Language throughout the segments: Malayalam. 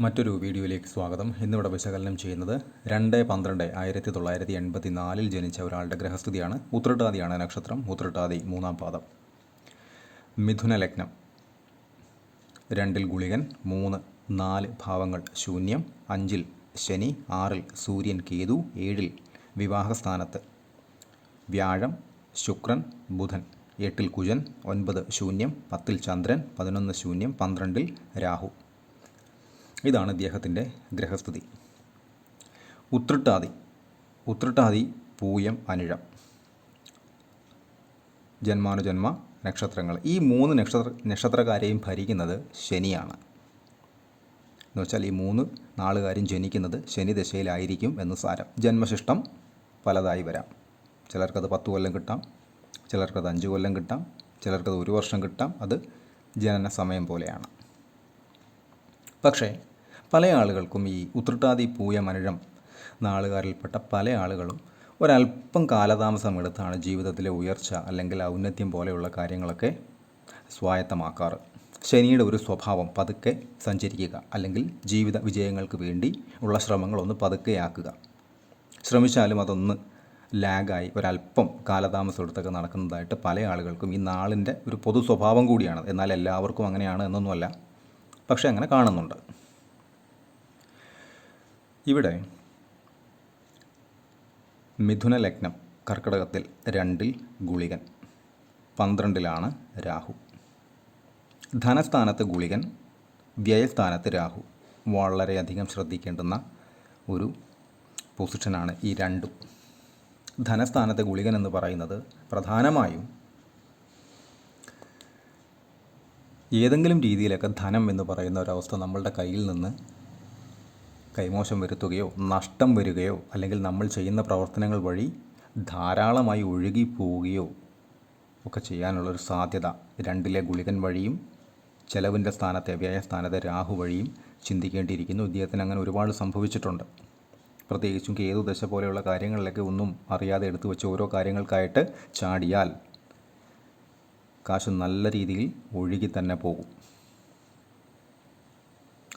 മറ്റൊരു വീഡിയോയിലേക്ക് സ്വാഗതം. ഇന്നിവിടെ വിശകലനം ചെയ്യുന്നത് രണ്ട് പന്ത്രണ്ട് ആയിരത്തി തൊള്ളായിരത്തി എൺപത്തി നാലിൽ ജനിച്ച ഒരാളുടെ ഗ്രഹസ്ഥിതിയാണ് ഉത്രട്ടാതിയാണ് നക്ഷത്രം. ഉത്രട്ടാതി മൂന്നാം പാദം. മിഥുന ലഗ്നം. രണ്ടിൽ ഗുളികൻ മൂന്ന് നാല് ഭാവങ്ങൾ ശൂന്യം അഞ്ചിൽ ശനി ആറിൽ സൂര്യൻ കേതു ഏഴിൽ വിവാഹസ്ഥാനത്ത്. വ്യാഴം ശുക്രൻ ബുധൻ. എട്ടിൽ കുജൻ ഒൻപത് ശൂന്യം പത്തിൽ ചന്ദ്രൻ പതിനൊന്ന് ശൂന്യം പന്ത്രണ്ടിൽ രാഹു. ഇതാണ് ഇദ്ദേഹത്തിന്റെ ഗ്രഹസ്ഥിതി ഉത്രട്ടാതി ഉത്രട്ടാതി പൂയം അനിഴം. ജന്മാനുജന്മ നക്ഷത്രങ്ങൾ. ഈ മൂന്ന് നക്ഷത്ര നക്ഷത്രക്കാരെയും ഭരിക്കുന്നത് ശനിയാണ്. എന്ന് വെച്ചാൽ ഈ മൂന്ന് നാളുകാരും ജനിക്കുന്നത് ശനി ദശയിലായിരിക്കും എന്ന് സാരം. ജന്മശിഷ്ടം പലതായി വരാം. ചിലർക്കത് പത്ത് കൊല്ലം കിട്ടാം ചിലർക്കത് അഞ്ച് കൊല്ലം കിട്ടാം ചിലർക്കത് ഒരു വർഷം കിട്ടാം. അത് ജനന സമയം പോലെയാണ്. പക്ഷേ പല ആളുകൾക്കും ഈ ഉത്രട്ടാതി പൂയ മനുഴം നാളുകാരിൽപ്പെട്ട പല ആളുകളും ഒരല്പം കാലതാമസം എടുത്താണ് ജീവിതത്തിലെ ഉയർച്ച അല്ലെങ്കിൽ ഔന്നത്യം പോലെയുള്ള കാര്യങ്ങളൊക്കെ സ്വായത്തമാക്കാറ്. ശനിയുടെ ഒരു സ്വഭാവം പതുക്കെ സഞ്ചരിക്കുക അല്ലെങ്കിൽ ജീവിത വിജയങ്ങൾക്ക് വേണ്ടി ഉള്ള ശ്രമങ്ങളൊന്ന് പതുക്കെയാക്കുക ശ്രമിച്ചാലും അതൊന്ന് ലാഗായി ഒരല്പം കാലതാമസം എടുത്തൊക്കെ നടക്കുന്നതായിട്ട് പല ആളുകൾക്കും ഈ നാളിന്റെ ഒരു പൊതു സ്വഭാവം കൂടിയാണ് എന്നാൽ എല്ലാവർക്കും അങ്ങനെയാണ് എന്നൊന്നുമല്ല. പക്ഷേ അങ്ങനെ കാണുന്നുണ്ട്. ഇവിടെ മിഥുന ലഗ്നം കർക്കിടകത്തിൽ രണ്ടിൽ ഗുളികൻ പന്ത്രണ്ടിലാണ് രാഹു. ധനസ്ഥാനത്ത് ഗുളികൻ വ്യയസ്ഥാനത്ത് രാഹു. വളരെയധികം ശ്രദ്ധിക്കേണ്ടുന്ന ഒരു പൊസിഷനാണ് ഈ രണ്ടും. ധനസ്ഥാനത്തെ ഗുളികൻ എന്ന് പറയുന്നത് പ്രധാനമായും ഏതെങ്കിലും രീതിയിലൊക്കെ ധനം എന്ന് പറയുന്ന ഒരവസ്ഥ നമ്മളുടെ കയ്യിൽ നിന്ന് കൈമോശം വരുത്തുകയോ നഷ്ടം വരികയോ അല്ലെങ്കിൽ നമ്മൾ ചെയ്യുന്ന പ്രവർത്തനങ്ങൾ വഴി ധാരാളമായി ഒഴുകി പോവുകയോ ഒക്കെ ചെയ്യാനുള്ളൊരു സാധ്യത. രണ്ടിലെ ഗുളികൻ വഴിയും ചെലവിന്റെ സ്ഥാനത്തെ വ്യയസ്ഥാനത്തെ രാഹു വഴിയും ചിന്തിക്കേണ്ടിയിരിക്കുന്നു. ഇദ്ദേഹത്തിന് അങ്ങനെ ഒരുപാട് സംഭവിച്ചിട്ടുണ്ട്. പ്രത്യേകിച്ചും കേതു ദശ പോലെയുള്ള കാര്യങ്ങളിലൊക്കെ ഒന്നും അറിയാതെ എടുത്തു വെച്ച് ഓരോ കാര്യങ്ങൾക്കായിട്ട് ചാടിയാൽ കാശ് നല്ല രീതിയിൽ ഒഴുകി തന്നെ പോകും.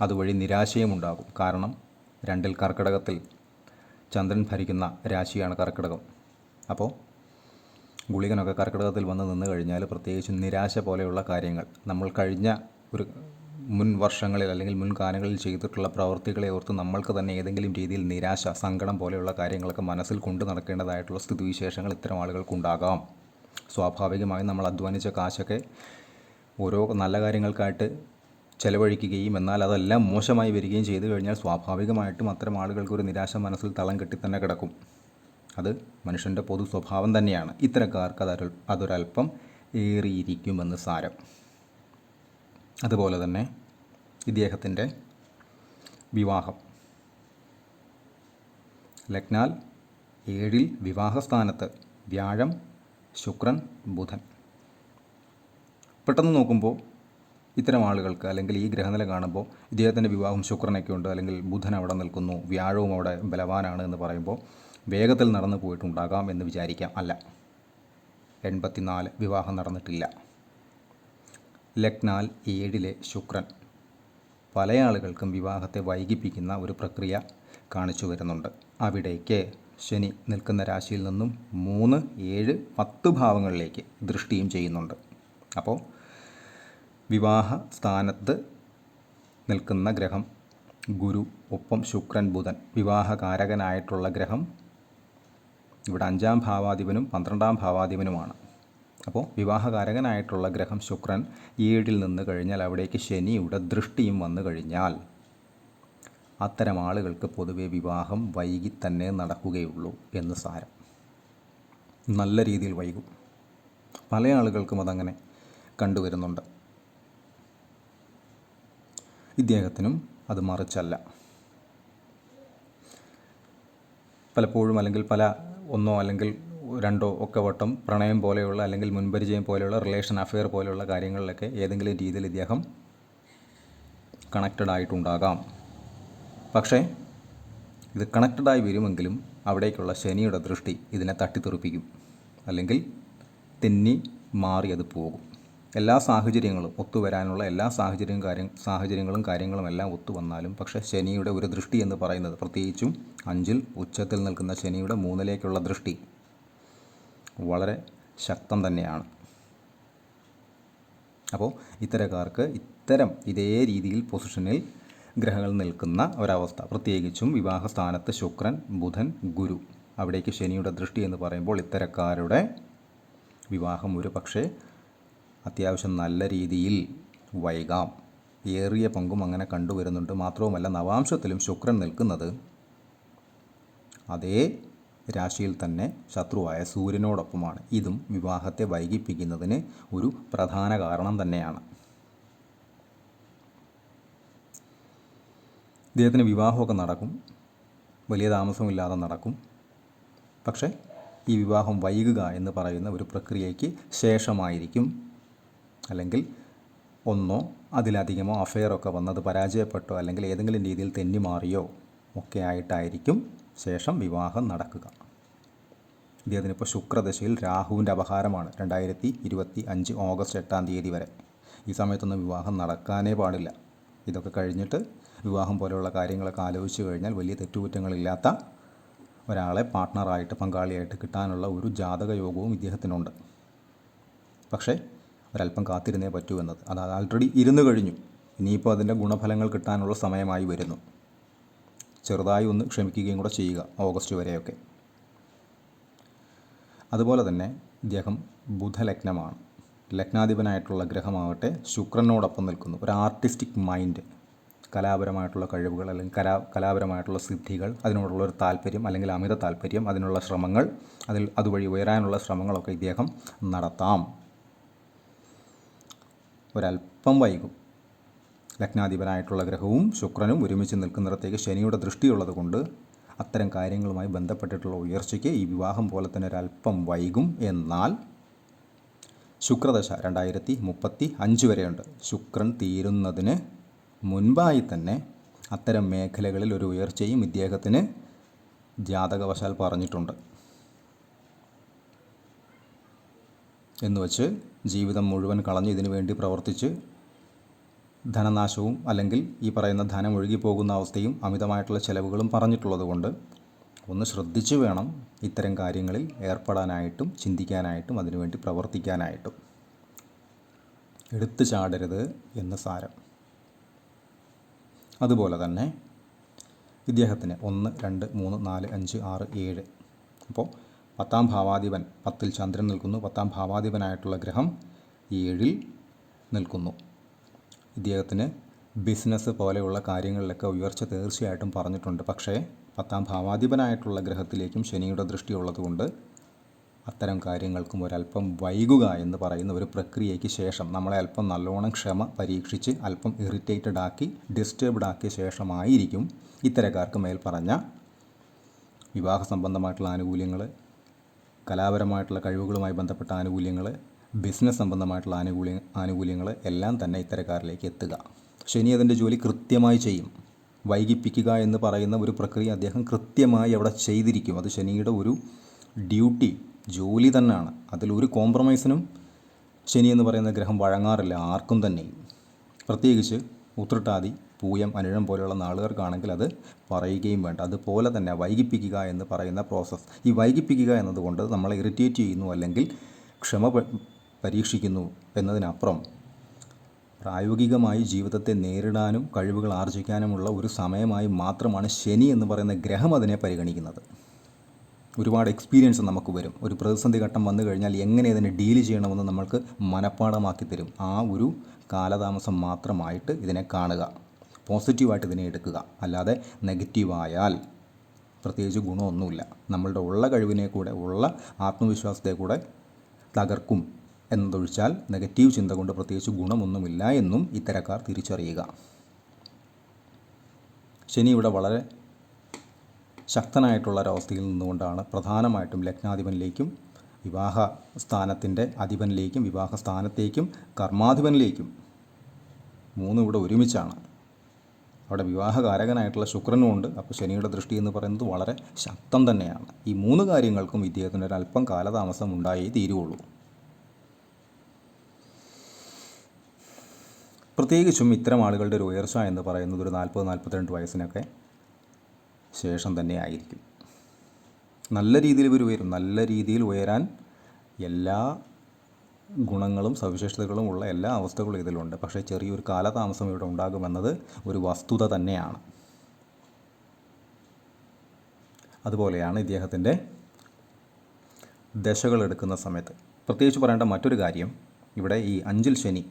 അതുവഴി നിരാശയും ഉണ്ടാകും കാരണം രണ്ടിൽ കർക്കിടകത്തിൽ ചന്ദ്രൻ ഭരിക്കുന്ന രാശിയാണ് കർക്കിടകം. അപ്പോൾ ഗുളികനൊക്കെ കർക്കിടകത്തിൽ വന്ന് നിന്ന് കഴിഞ്ഞാൽ പ്രത്യേകിച്ച് നിരാശ പോലെയുള്ള കാര്യങ്ങൾ. നമ്മൾ കഴിഞ്ഞ ഒരു മുൻ വർഷങ്ങളിൽ അല്ലെങ്കിൽ മുൻകാലങ്ങളിൽ ചെയ്തിട്ടുള്ള പ്രവൃത്തികളെ ഓർത്ത് നമ്മൾക്ക് തന്നെ ഏതെങ്കിലും രീതിയിൽ നിരാശ സങ്കടം പോലെയുള്ള കാര്യങ്ങളൊക്കെ മനസ്സിൽ കൊണ്ടു നടക്കേണ്ടതായിട്ടുള്ള സ്ഥിതിവിശേഷങ്ങൾ ഇത്തരം ആളുകൾക്കുണ്ടാകാം സ്വാഭാവികമായും നമ്മൾ അധ്വാനിച്ച കാശൊക്കെ ഓരോ നല്ല കാര്യങ്ങൾക്കായിട്ട് ചെലവഴിക്കുകയും എന്നാൽ അതെല്ലാം മോശമായി വരികയും ചെയ്തു കഴിഞ്ഞാൽ സ്വാഭാവികമായിട്ടും അത്തരം ആളുകൾക്ക് ഒരു നിരാശ മനസ്സിൽ തളം കെട്ടി തന്നെ കിടക്കും. അത് മനുഷ്യന്റെ പൊതു സ്വഭാവം തന്നെയാണ്. ഇത്തരക്കാർക്ക് അതൊരു അതൊരല്പം ഏറിയിരിക്കുമെന്ന് സാരം. അതുപോലെ തന്നെ ഇദ്ദേഹത്തിന്റെ വിവാഹം. ലഗ്നാൽ ഏഴിൽ വിവാഹസ്ഥാനത്ത് വ്യാഴം ശുക്രൻ ബുധൻ. പെട്ടെന്ന് നോക്കുമ്പോൾ ഇത്തരം ആളുകൾക്ക് അല്ലെങ്കിൽ ഈ ഗ്രഹനില കാണുമ്പോൾ ഇദ്ദേഹത്തിന്റെ വിവാഹം ശുക്രനൊക്കെ ഉണ്ട് അല്ലെങ്കിൽ ബുധൻ അവിടെ നിൽക്കുന്നു വ്യാഴവും അവിടെ ബലവാനാണ് എന്ന് പറയുമ്പോൾ വേഗത്തിൽ നടന്നു പോയിട്ടുണ്ടാകാം എന്ന് വിചാരിക്കാം അല്ല. എൺപത്തിനാല് വിവാഹം നടന്നിട്ടില്ല. ലക്നാൽ ഏഴിലെ ശുക്രൻ. പല ആളുകൾക്കും വിവാഹത്തെ വൈകിപ്പിക്കുന്ന ഒരു പ്രക്രിയ കാണിച്ചു വരുന്നുണ്ട്. അവിടേക്ക് ശനി നിൽക്കുന്ന രാശിയിൽ നിന്നും മൂന്ന് ഏഴ് പത്ത് ഭാവങ്ങളിലേക്ക് ദൃഷ്ടിയും ചെയ്യുന്നുണ്ട്. അപ്പോൾ വിവാഹ സ്ഥാനത്ത് നിൽക്കുന്ന ഗ്രഹം ഗുരു ഒപ്പം ശുക്രൻ ബുധൻ. വിവാഹകാരകനായിട്ടുള്ള ഗ്രഹം ഇവിടെ അഞ്ചാം ഭാവാധിപനും പന്ത്രണ്ടാം ഭാവാധിപനുമാണ്. അപ്പോൾ വിവാഹകാരകനായിട്ടുള്ള ഗ്രഹം ശുക്രൻ ഏഴിൽ നിന്ന് കഴിഞ്ഞാൽ അവിടേക്ക് ശനിയുടെ ദൃഷ്ടിയും വന്നു കഴിഞ്ഞാൽ അത്തരം ആളുകൾക്ക് പൊതുവെ വിവാഹം വൈകി തന്നെ നടക്കുകയുള്ളൂ എന്ന് സാരം. നല്ല രീതിയിൽ വൈകും. പല ആളുകൾക്കും അതങ്ങനെ കണ്ടുവരുന്നുണ്ട്. ഇദ്ദേഹത്തിനും അത് മറിച്ചല്ല. പലപ്പോഴും അല്ലെങ്കിൽ പല ഒന്നോ അല്ലെങ്കിൽ രണ്ടോ ഒക്കെ വട്ടം പ്രണയം പോലെയുള്ള അല്ലെങ്കിൽ മുൻപരിചയം പോലെയുള്ള റിലേഷൻ അഫെയർ പോലെയുള്ള കാര്യങ്ങളിലൊക്കെ ഏതെങ്കിലും രീതിയിൽ ഇദ്ദേഹം കണക്റ്റഡ് ആയിട്ടുണ്ടാകാം. പക്ഷേ ഇത് കണക്റ്റഡായി വരുമെങ്കിലും അവിടേക്കുള്ള ശനിയുടെ ദൃഷ്ടി ഇതിനെ തട്ടിത്തെറിപ്പിക്കും. അല്ലെങ്കിൽ തെന്നി മാറി അത് പോകും. എല്ലാ സാഹചര്യങ്ങളും ഒത്തുവരാനുള്ള എല്ലാ സാഹചര്യം കാര്യം സാഹചര്യങ്ങളും കാര്യങ്ങളും എല്ലാം ഒത്തു വന്നാലും പക്ഷേ ശനിയുടെ ഒരു ദൃഷ്ടി എന്ന് പറയുന്നത് പ്രത്യേകിച്ചും അഞ്ചിൽ ഉച്ചത്തിൽ നിൽക്കുന്ന ശനിയുടെ മൂന്നിലേക്കുള്ള ദൃഷ്ടി വളരെ ശക്തം തന്നെയാണ്. അപ്പോൾ ഇത്തരക്കാർക്ക് ഇത്തരം ഇതേ രീതിയിൽ പൊസിഷനിൽ ഗ്രഹങ്ങൾ നിൽക്കുന്ന ഒരവസ്ഥ. പ്രത്യേകിച്ചും വിവാഹ സ്ഥാനത്ത് ശുക്രൻ ബുധൻ ഗുരു. അവിടേക്ക് ശനിയുടെ ദൃഷ്ടി എന്ന് പറയുമ്പോൾ ഇത്തരക്കാരുടെ വിവാഹം ഒരു പക്ഷേ അത്യാവശ്യം നല്ല രീതിയിൽ വൈകാം. ഏറിയ പങ്കും അങ്ങനെ കണ്ടുവരുന്നുണ്ട് മാത്രവുമല്ല നവാംശത്തിലും ശുക്രൻ നിൽക്കുന്നത് അതേ രാശിയിൽ തന്നെ ശത്രുവായ സൂര്യനോടൊപ്പമാണ്. ഇതും വിവാഹത്തെ വൈകിപ്പിക്കുന്നതിന് ഒരു പ്രധാന കാരണം തന്നെയാണ്. ഇദ്ദേഹത്തിന് വിവാഹമൊക്കെ നടക്കും. വലിയ താമസമില്ലാതെ നടക്കും. പക്ഷേ ഈ വിവാഹം വൈകുക എന്ന് പറയുന്ന ഒരു പ്രക്രിയയ്ക്ക് ശേഷമായിരിക്കും അല്ലെങ്കിൽ ഒന്നോ അതിലധികമോ അഫെയറൊക്കെ വന്നത് പരാജയപ്പെട്ടോ അല്ലെങ്കിൽ ഏതെങ്കിലും രീതിയിൽ തെന്നി മാറിയോ ഒക്കെ ആയിട്ടായിരിക്കും ശേഷം വിവാഹം നടക്കുക. ഇദ്ദേഹത്തിന് ഇപ്പോൾ ശുക്രദശയിൽ രാഹുവിന്റെ അപഹാരമാണ്. രണ്ടായിരത്തി ഇരുപത്തി അഞ്ച് ഓഗസ്റ്റ് എട്ടാം തീയതി വരെ. ഈ സമയത്തൊന്നും വിവാഹം നടക്കാനേ പാടില്ല. ഇതൊക്കെ കഴിഞ്ഞിട്ട് വിവാഹം പോലെയുള്ള കാര്യങ്ങളൊക്കെ ആലോചിച്ച് കഴിഞ്ഞാൽ വലിയ തെറ്റുകുറ്റങ്ങളില്ലാത്ത ഒരാളെ പാർട്ട്ണറായിട്ട് പങ്കാളിയായിട്ട് കിട്ടാനുള്ള ഒരു ജാതക യോഗവും ഇദ്ദേഹത്തിനുണ്ട്. പക്ഷേ ഒരല്പം കാത്തിരുന്നേ പറ്റൂ എന്നത്. അത് ആൾറെഡി ഇരുന്നു കഴിഞ്ഞു. ഇനിയിപ്പോൾ അതിന്റെ ഗുണഫലങ്ങൾ കിട്ടാനുള്ള സമയമായി വരുന്നു. ചെറുതായി ഒന്ന് ക്ഷമിക്കുകയും കൂടെ ചെയ്യുക ഓഗസ്റ്റ് വരെയൊക്കെ. അതുപോലെ തന്നെ ഇദ്ദേഹം ബുധലഗ്നമാണ്. ലഗ്നാധിപനായിട്ടുള്ള ഗ്രഹമാവട്ടെ ശുക്രനോടൊപ്പം നിൽക്കുന്നു. ഒരു ആർട്ടിസ്റ്റിക് മൈൻഡ് കലാപരമായിട്ടുള്ള കഴിവുകൾ അല്ലെങ്കിൽ കലാ കലാപരമായിട്ടുള്ള സിദ്ധികൾ അതിനോടുള്ള ഒരു താല്പര്യം അല്ലെങ്കിൽ അമിത താല്പര്യം അതിനുള്ള ശ്രമങ്ങൾ അതിൽ അതുവഴി ഉയരാനുള്ള ശ്രമങ്ങളൊക്കെ ഇദ്ദേഹം നടത്താം. ഒരല്പം വൈകും. ലഗ്നാധിപനായിട്ടുള്ള ഗ്രഹവും ശുക്രനും ഒരുമിച്ച് നിൽക്കുന്നിടത്തേക്ക് ശനിയുടെ ദൃഷ്ടിയുള്ളത് കൊണ്ട് അത്തരം കാര്യങ്ങളുമായി ബന്ധപ്പെട്ടിട്ടുള്ള ഉയർച്ചയ്ക്ക് ഈ വിവാഹം പോലെ തന്നെ ഒരല്പം വൈകും എന്നാൽ ശുക്രദശ രണ്ടായിരത്തി മുപ്പത്തി അഞ്ച് വരെയുണ്ട്. ശുക്രൻ തീരുന്നതിന് മുൻപായി തന്നെ അത്തരം മേഖലകളിൽ ഒരു ഉയർച്ചയും ഇദ്ദേഹത്തിന് ജാതകവശാൽ പറഞ്ഞിട്ടുണ്ട്. എന്നുവച്ച് ജീവിതം മുഴുവൻ കളഞ്ഞ് ഇതിനു വേണ്ടി പ്രവർത്തിച്ച് ധനനാശവും അല്ലെങ്കിൽ ഈ പറയുന്ന ധനം ഒഴുകിപ്പോകുന്ന അവസ്ഥയും അമിതമായിട്ടുള്ള ചിലവുകളും പറഞ്ഞിട്ടുള്ളത് കൊണ്ട് ഒന്ന് ശ്രദ്ധിച്ചു വേണം ഇത്തരം കാര്യങ്ങളിൽ ഏർപ്പെടാനായിട്ടും ചിന്തിക്കാനായിട്ടും അതിനുവേണ്ടി പ്രവർത്തിക്കാനായിട്ടും. എടുത്തു ചാടരുത് എന്ന് സാരം. അതുപോലെ തന്നെ ഇദ്ദേഹത്തിന് ഒന്ന് രണ്ട് മൂന്ന് നാല് അഞ്ച് ആറ് ഏഴ്. അപ്പോൾ പത്താം ഭാവാധിപൻ പത്തിൽ ചന്ദ്രൻ നിൽക്കുന്നു. പത്താം ഭാവാധിപനായിട്ടുള്ള ഗ്രഹം ഏഴിൽ നിൽക്കുന്നു. ഇദ്ദേഹത്തിന് ബിസിനസ് പോലെയുള്ള കാര്യങ്ങളിലൊക്കെ ഉയർച്ച തീർച്ചയായിട്ടും പറഞ്ഞിട്ടുണ്ട്. പക്ഷേ പത്താം ഭാവാധിപനായിട്ടുള്ള ഗ്രഹത്തിലേക്കും ശനിയുടെ ദൃഷ്ടിയുള്ളതുകൊണ്ട് അത്തരം കാര്യങ്ങൾക്കും ഒരല്പം വൈകുക എന്ന് പറയുന്ന ഒരു പ്രക്രിയയ്ക്ക് ശേഷം നമ്മളെ അല്പം നല്ലോണം ക്ഷമ പരീക്ഷിച്ച് അല്പം ഇറിറ്റേറ്റഡ് ആക്കി ഡിസ്റ്റർബ്ഡ് ആക്കിയ ശേഷമായിരിക്കും ഇത്തരക്കാർക്ക് മേൽ പറഞ്ഞ വിവാഹ സംബന്ധമായിട്ടുള്ള ആനുകൂല്യങ്ങൾ കലാപരമായിട്ടുള്ള കഴിവുകളുമായി ബന്ധപ്പെട്ട ആനുകൂല്യങ്ങൾ ബിസിനസ് സംബന്ധമായിട്ടുള്ള ആനുകൂല്യ ആനുകൂല്യങ്ങൾ എല്ലാം തന്നെ ഇത്തരക്കാരിലേക്ക് എത്തുക. ശനി അതിന്റെ ജോലി കൃത്യമായി ചെയ്യും. വൈകിപ്പിക്കുക എന്ന് പറയുന്ന ഒരു പ്രക്രിയ അദ്ദേഹം കൃത്യമായി അവിടെ ചെയ്തിരിക്കും. അത് ശനിയുടെ ഒരു ഡ്യൂട്ടി ജോലി തന്നെയാണ്. അതിലൊരു കോംപ്രമൈസിനും ശനി എന്ന് പറയുന്ന ഗ്രഹം വഴങ്ങാറില്ല ആർക്കും തന്നെയും. പ്രത്യേകിച്ച് ഉത്രട്ടാതി പൂയം അനിഴം പോലെയുള്ള നാളുകാർക്കാണെങ്കിൽ അത് പറയുകയും വേണ്ട. അതുപോലെ തന്നെ വൈകിപ്പിക്കുക എന്ന് പറയുന്ന പ്രോസസ്സ് ഈ വൈകിപ്പിക്കുക എന്നതുകൊണ്ട് നമ്മളെ ഇറിറ്റേറ്റ് ചെയ്യുന്നു അല്ലെങ്കിൽ ക്ഷമ പരീക്ഷിക്കുന്നു എന്നതിനപ്പുറം പ്രായോഗികമായി ജീവിതത്തെ നേരിടാനും കഴിവുകൾ ആർജിക്കാനുമുള്ള ഒരു സമയമായി മാത്രമാണ് ശനി എന്ന് പറയുന്ന ഗ്രഹം അതിനെ പരിഗണിക്കുന്നത്. ഒരുപാട് എക്സ്പീരിയൻസ് നമുക്ക് വരും. ഒരു പ്രതിസന്ധി ഘട്ടം വന്നു കഴിഞ്ഞാൽ എങ്ങനെ ഇതിനെ ഡീൽ ചെയ്യണമെന്ന് നമ്മൾക്ക് മനഃപ്പാടമാക്കി തരും. ആ ഒരു കാലതാമസം മാത്രമായിട്ട് ഇതിനെ കാണുക. പോസിറ്റീവായിട്ട് ഇതിനെ എടുക്കുക. അല്ലാതെ നെഗറ്റീവായാൽ പ്രത്യേകിച്ച് ഗുണമൊന്നുമില്ല. നമ്മളുടെ ഉള്ള കഴിവിനെ കൂടെ ഉള്ള ആത്മവിശ്വാസത്തെ കൂടെ തകർക്കും എന്നതൊഴിച്ചാൽ നെഗറ്റീവ് ചിന്ത കൊണ്ട് പ്രത്യേകിച്ച് ഗുണമൊന്നുമില്ല എന്നും ഇത്തരക്കാർ തിരിച്ചറിയുക. ശനി ഇവിടെ വളരെ ശക്തനായിട്ടുള്ള ഒരവസ്ഥയിൽ നിന്നുകൊണ്ടാണ് പ്രധാനമായിട്ടും ലഗ്നാധിപനിലേക്കും വിവാഹ സ്ഥാനത്തിന്റെ അധിപനിലേക്കും വിവാഹ സ്ഥാനത്തേക്കും കർമാധിപനിലേക്കും മൂന്നും ഇവിടെ ഒരുമിച്ചാണ്. അവിടെ വിവാഹകാരകനായിട്ടുള്ള ശുക്രനും ഉണ്ട്. അപ്പോൾ ശനിയുടെ ദൃഷ്ടി എന്ന് പറയുന്നത് വളരെ ശക്തം തന്നെയാണ്. ഈ മൂന്ന് കാര്യങ്ങൾക്കും ഇദ്ദേഹത്തിന് അല്പം കാലതാമസം ഉണ്ടായേ തീരുവുള്ളൂ പ്രത്യേകിച്ചും ഇത്തരം ആളുകളുടെ ഒരു ഉയർച്ച എന്ന് പറയുന്നത് ഒരു നാൽപ്പത് നാൽപ്പത്തിരണ്ട് വയസ്സിനൊക്കെ ശേഷം തന്നെ ആയിരിക്കും. നല്ല രീതിയിൽ ഇവർ ഉയരും. നല്ല രീതിയിൽ ഉയരാൻ എല്ലാ ഗുണങ്ങളും സവിശേഷതകളും ഉള്ള എല്ലാ അവസ്ഥകളും ഇതിലുണ്ട്. പക്ഷേ ചെറിയൊരു കാലതാമസം ഇവിടെ ഉണ്ടാകുമെന്നത് ഒരു വസ്തുത തന്നെയാണ്. അതുപോലെയാണ് ഇദ്ദേഹത്തിന്റെ ദശകൾ എടുക്കുന്ന സമയത്ത്. പ്രത്യേകിച്ച് പറയേണ്ട മറ്റൊരു കാര്യം ഇവിടെ ഈ അഞ്ചിൽ ശനി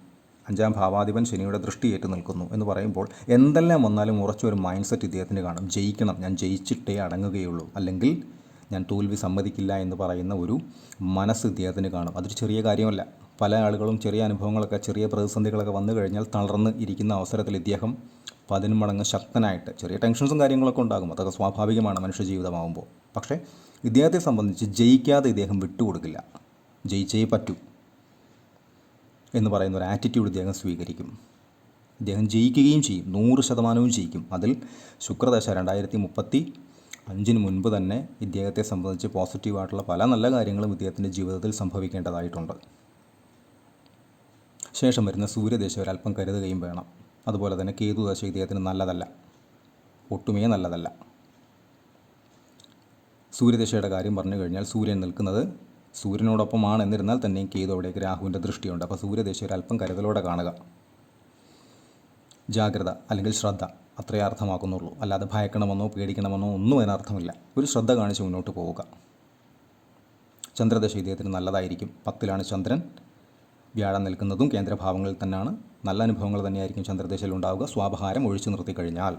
അഞ്ചാം ഭാവാധിപൻ ശനിയുടെ ദൃഷ്ടി ഏറ്റു നിൽക്കുന്നു എന്ന് പറയുമ്പോൾ എന്തെല്ലാം വന്നാലും ഉറച്ചൊരു മൈൻഡ് സെറ്റ് ഇദ്ദേഹത്തിന് കാണും. ജയിക്കണം ഞാൻ ജയിച്ചിട്ടേ അടങ്ങുകയുള്ളൂ. അല്ലെങ്കിൽ ഞാൻ തോൽവി സമ്മതിക്കില്ല എന്ന് പറയുന്ന ഒരു മനസ്സ് ഇദ്ദേഹത്തിന് കാണും. അതൊരു ചെറിയ കാര്യമല്ല. പല ആളുകളും ചെറിയ അനുഭവങ്ങളൊക്കെ ചെറിയ പ്രതിസന്ധികളൊക്കെ വന്നു കഴിഞ്ഞാൽ തളർന്ന് ഇരിക്കുന്ന അവസരത്തിൽ ഇദ്ദേഹം പതിന്മടങ്ങ് ശക്തനായിട്ട് ചെറിയ ടെൻഷൻസും കാര്യങ്ങളൊക്കെ ഉണ്ടാകും. അതൊക്കെ സ്വാഭാവികമാണ് മനുഷ്യ ജീവിതമാകുമ്പോൾ പക്ഷേ ഇദ്ദേഹത്തെ സംബന്ധിച്ച് ജയിക്കാതെ ഇദ്ദേഹം വിട്ടുകൊടുക്കില്ല. ജയിച്ചേ പറ്റൂ എന്ന് പറയുന്ന ഒരു ആറ്റിറ്റ്യൂഡ് ഇദ്ദേഹം സ്വീകരിക്കും. ഇദ്ദേഹം ജയിക്കുകയും ചെയ്യും. നൂറ് ശതമാനവും ജയിക്കും. അതിൽ ശുക്രദശ രണ്ടായിരത്തി മുപ്പത്തി അഞ്ചിന് മുൻപ് തന്നെ ഇദ്ദേഹത്തെ സംബന്ധിച്ച് പോസിറ്റീവായിട്ടുള്ള പല നല്ല കാര്യങ്ങളും ഇദ്ദേഹത്തിന്റെ ജീവിതത്തിൽ സംഭവിക്കേണ്ടതായിട്ടുണ്ട്. ശേഷം വരുന്ന സൂര്യദേശ ഒരല്പം കരുതുകയും വേണം. അതുപോലെ തന്നെ കേതുദശ ഇദ്ദേഹത്തിന് നല്ലതല്ല. ഒട്ടുമേ നല്ലതല്ല. സൂര്യദശയുടെ കാര്യം പറഞ്ഞു കഴിഞ്ഞാൽ സൂര്യൻ നിൽക്കുന്നത് സൂര്യനോടൊപ്പമാണ്. എന്നിരുന്നാൽ തന്നെയും കേതു അവിടേക്ക് രാഹുവിന്റെ ദൃഷ്ടിയുണ്ട്. അപ്പോൾ സൂര്യദശ ഒരല്പം കരുതലോടെ കാണുക. ജാഗ്രത അല്ലെങ്കിൽ ശ്രദ്ധ. അത്രയേ അർത്ഥമാക്കുന്നുള്ളൂ. അല്ലാതെ ഭയക്കണമെന്നോ പേടിക്കണമെന്നോ ഒന്നും അതിനർത്ഥമില്ല. ഒരു ശ്രദ്ധ കാണിച്ച് മുന്നോട്ട് പോവുക. ചന്ദ്രദശ ഇദ്ദേഹത്തിന് നല്ലതായിരിക്കും. പത്തിലാണ് ചന്ദ്രൻ. വ്യാഴം നിൽക്കുന്നതും കേന്ദ്രഭാവങ്ങളിൽ തന്നെയാണ് നല്ല അനുഭവങ്ങൾ തന്നെയായിരിക്കും ചന്ദ്രദശയിൽ ഉണ്ടാവുക. സ്വാപഹാരം ഒഴിച്ചു നിർത്തി കഴിഞ്ഞാൽ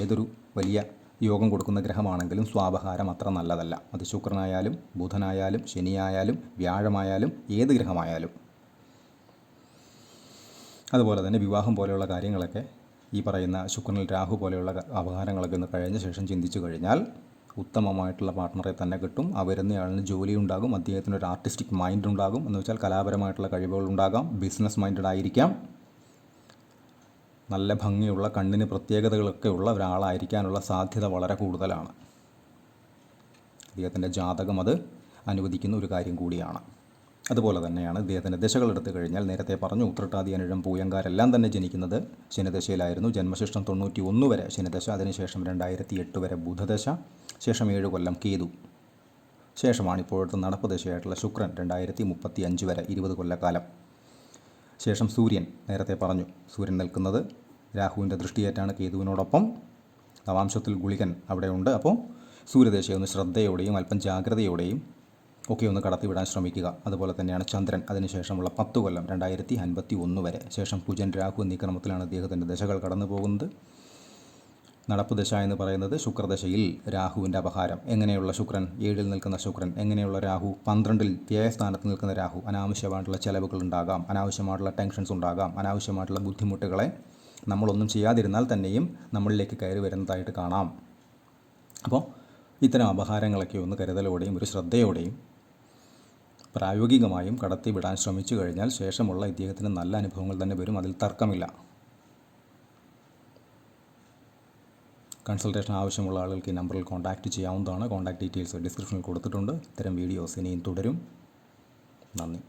ഏതൊരു വലിയ യോഗം കൊടുക്കുന്ന ഗ്രഹമാണെങ്കിലും സ്വാപഹാരം അത്ര നല്ലതല്ല. അത് ശുക്രനായാലും ബുധനായാലും ശനിയായാലും വ്യാഴമായാലും ഏത് ഗ്രഹമായാലും. അതുപോലെ തന്നെ വിവാഹം പോലെയുള്ള കാര്യങ്ങളൊക്കെ ഈ പറയുന്ന ശുക്രനിൽ രാഹു പോലെയുള്ള അപകാരങ്ങളൊക്കെ ഒന്ന് കഴിഞ്ഞ ശേഷം ചിന്തിച്ചു കഴിഞ്ഞാൽ ഉത്തമമായിട്ടുള്ള പാർട്ട്ണറെ തന്നെ കിട്ടും. ആ വരുന്നയാളിന് ജോലി ഉണ്ടാകും അദ്ദേഹത്തിന് ഒരു ആർട്ടിസ്റ്റിക് മൈൻഡ് ഉണ്ടാകും. എന്ന് വെച്ചാൽ കലാപരമായിട്ടുള്ള കഴിവുകൾ ഉണ്ടാകാം. ബിസിനസ് മൈൻഡഡ് ആയിരിക്കാം. നല്ല ഭംഗിയുള്ള കണ്ണിന് പ്രത്യേകതകളൊക്കെ ഉള്ള ഒരാളായിരിക്കാനുള്ള സാധ്യത വളരെ കൂടുതലാണ്. അദ്ദേഹത്തിന്റെ ജാതകം അത് അനുവദിക്കുന്ന ഒരു കാര്യം കൂടിയാണ്. അതുപോലെ തന്നെയാണ് ഇദ്ദേഹത്തിന്റെ ദശകൾ എടുത്തു കഴിഞ്ഞാൽ നേരത്തെ പറഞ്ഞു ഉത്രട്ടാതി അനിഴം പൂയങ്കാരെല്ലാം തന്നെ ജനിക്കുന്നത് ശനിദശയിലായിരുന്നു. ജന്മശിഷ്ടം തൊണ്ണൂറ്റി ഒന്ന് വരെ ശനിദശ അതിനുശേഷം രണ്ടായിരത്തി എട്ട് വരെ ബുധദശ ശേഷം ഏഴ് കൊല്ലം കേതു. ശേഷമാണ് ഇപ്പോഴത്തെ നടപ്പ് ദശയായിട്ടുള്ള ശുക്രൻ രണ്ടായിരത്തി മുപ്പത്തി അഞ്ച് വരെ ഇരുപത് കൊല്ലക്കാലം. ശേഷം സൂര്യൻ നേരത്തെ പറഞ്ഞു സൂര്യൻ നിൽക്കുന്നത് രാഹുവിന്റെ ദൃഷ്ടിയേറ്റാണ് കേതുവിനോടൊപ്പം. നവാംശത്തിൽ ഗുളികൻ അവിടെയുണ്ട്. അപ്പോൾ സൂര്യദേശയെ ഒന്ന് ശ്രദ്ധയോടെയും അല്പം ജാഗ്രതയോടെയും ഒക്കെ ഒന്ന് കടത്തിവിടാൻ ശ്രമിക്കുക. അതുപോലെ തന്നെയാണ് ചന്ദ്രൻ അതിനുശേഷമുള്ള പത്ത് കൊല്ലം രണ്ടായിരത്തി അൻപത്തി ഒന്ന് വരെ. ശേഷം കുജൻ രാഹു എന്നീ ക്രമത്തിലാണ് അദ്ദേഹത്തിന്റെ ദശകൾ കടന്നു പോകുന്നത്. നടപ്പ് ദശ എന്ന് പറയുന്നത് ശുക്രദശയിൽ രാഹുവിന്റെ അപഹാരം. എങ്ങനെയുള്ള ശുക്രൻ? ഏഴിൽ നിൽക്കുന്ന ശുക്രൻ. എങ്ങനെയുള്ള രാഹു? പന്ത്രണ്ടിൽ വ്യയസ്ഥാനത്ത് നിൽക്കുന്ന രാഹു. അനാവശ്യമായിട്ടുള്ള ചെലവുകൾ ഉണ്ടാകാം. അനാവശ്യമായിട്ടുള്ള ടെൻഷൻസ് ഉണ്ടാകാം. അനാവശ്യമായിട്ടുള്ള ബുദ്ധിമുട്ടുകളെ നമ്മളൊന്നും ചെയ്യാതിരുന്നാൽ തന്നെയും നമ്മളിലേക്ക് കയറി വരുന്നതായിട്ട് കാണാം. അപ്പോൾ ഇത്തരം അപഹാരങ്ങളൊക്കെ ഒന്ന് കരുതലോടെയും ഒരു ശ്രദ്ധയോടെയും പ്രായോഗികമായും കടത്തി വിടാൻ ശ്രമിച്ചു കഴിഞ്ഞാൽ ശേഷമുള്ള ഇദ്ദേഹത്തിന് നല്ല അനുഭവങ്ങൾ തന്നെ വരും. അതിൽ തർക്കമില്ല. കൺസൾട്ടേഷൻ ആവശ്യമുള്ള ആളുകൾക്ക് ഈ നമ്പറിൽ കോൺടാക്റ്റ് ചെയ്യാവുന്നതാണ്. കോൺടാക്ട് ഡീറ്റെയിൽസ് ഡിസ്ക്രിപ്ഷനിൽ കൊടുത്തിട്ടുണ്ട്. ഇത്തരം വീഡിയോസ് ഇനിയും തുടരും. നന്ദി.